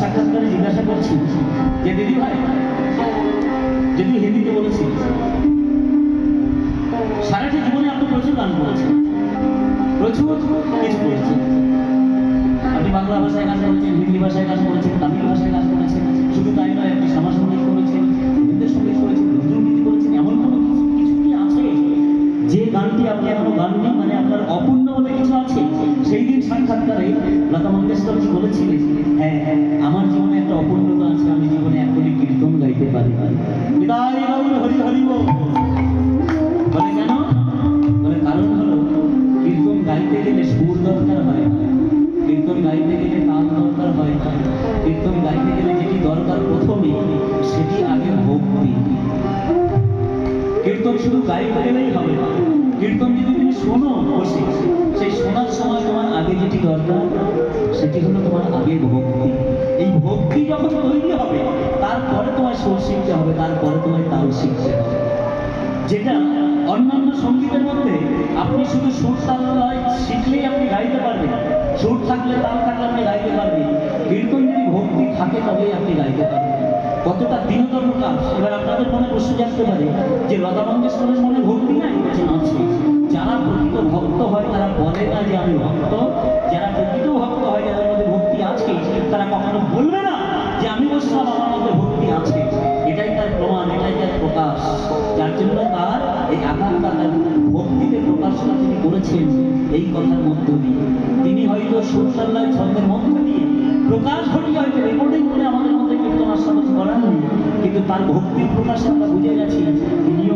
সাক্ষাৎকারে জিজ্ঞাসা করছি যে, দিদি ভাই যদি হিন্দিতে বলেছি সারাটি জীবনে আপনি প্রচুর গান করেছেন। প্রচুর কিছু করেছেন। আপনি বাংলা ভাষায় গান করেছেন, হিন্দি ভাষায় গান করেছেন, তামিল ভাষায় গান সেই দিন সাক্ষাৎকারে লতা মঙ্গেশকরজি বলেছিলেন? হ্যাঁ হ্যাঁ আমার জীবনে একটা অপূর্ণতা আছে, আমি জীবনে কীর্তন গাইতে পারি। বিদায় হরি হরি বলে। কেন? বলে কারণ হলো, কীর্তন গাইতে গেলে সুর দরকার হয়। কীর্তন গাইতে গেলে তাল দরকার হয়। কীর্তন গাইতে গেলে যেটি দরকার প্রথমে, সেটি আগে কীর্তন শুধু গাইতে গেলেই হবে কীর্তন যদি তুমি শোনো, বসে সেই শোনার সময় তোমার আগে যেটি দরকার সেটি হলো তোমার আগে ভক্তি। এই ভক্তি যখন তৈরি হবে, তারপরে তোমায় সুর শিখতে হবে, তারপরে তোমায় তাল শিখতে হবে। যেটা অন্যান্য সঙ্গীতের মধ্যে আপনি শুধু সুর, তাল শিখলেই আপনি গাইতে পারবেন। সুর থাকলে তাল থাকলে আপনি গাইতে পারবেন। কীর্তন যদি ভক্তি থাকে, তবেই আপনি গাইতে পারবেন। কতটা দীনতর কাজ এবার আপনাদের মনে প্রশ্ন জানতে পারে যে লতা মঙ্গেশকরের মনে ভক্তি নাই? আছে যারা প্রকৃত ভক্ত হয়, তারা বলে না যে আমি ভক্ত। যারা প্রকৃত তারা কখনো বলবে না যে আমি বৈষ্ণব আমার মধ্যে ভক্তি আছে। এটাই তার প্রমাণ, এটাই তার প্রকাশ। যার জন্য তার এই আকাঙ্ক্ষা, তার ভক্তিতে প্রকাশটা তিনি করেছেন, এই কথার মধ্য দিয়ে। তিনি হয়তো সুরসাল্লায় ছন্দের মধ্য দিয়ে প্রকাশ ঘটিয়ে হয়তো রেকর্ডিং করে আমাদের মধ্যে কীর্তন আস্বাদন করাননি কিন্তু তার ভক্তির প্রকাশে আমরা বুঝে গেছি, তিনিও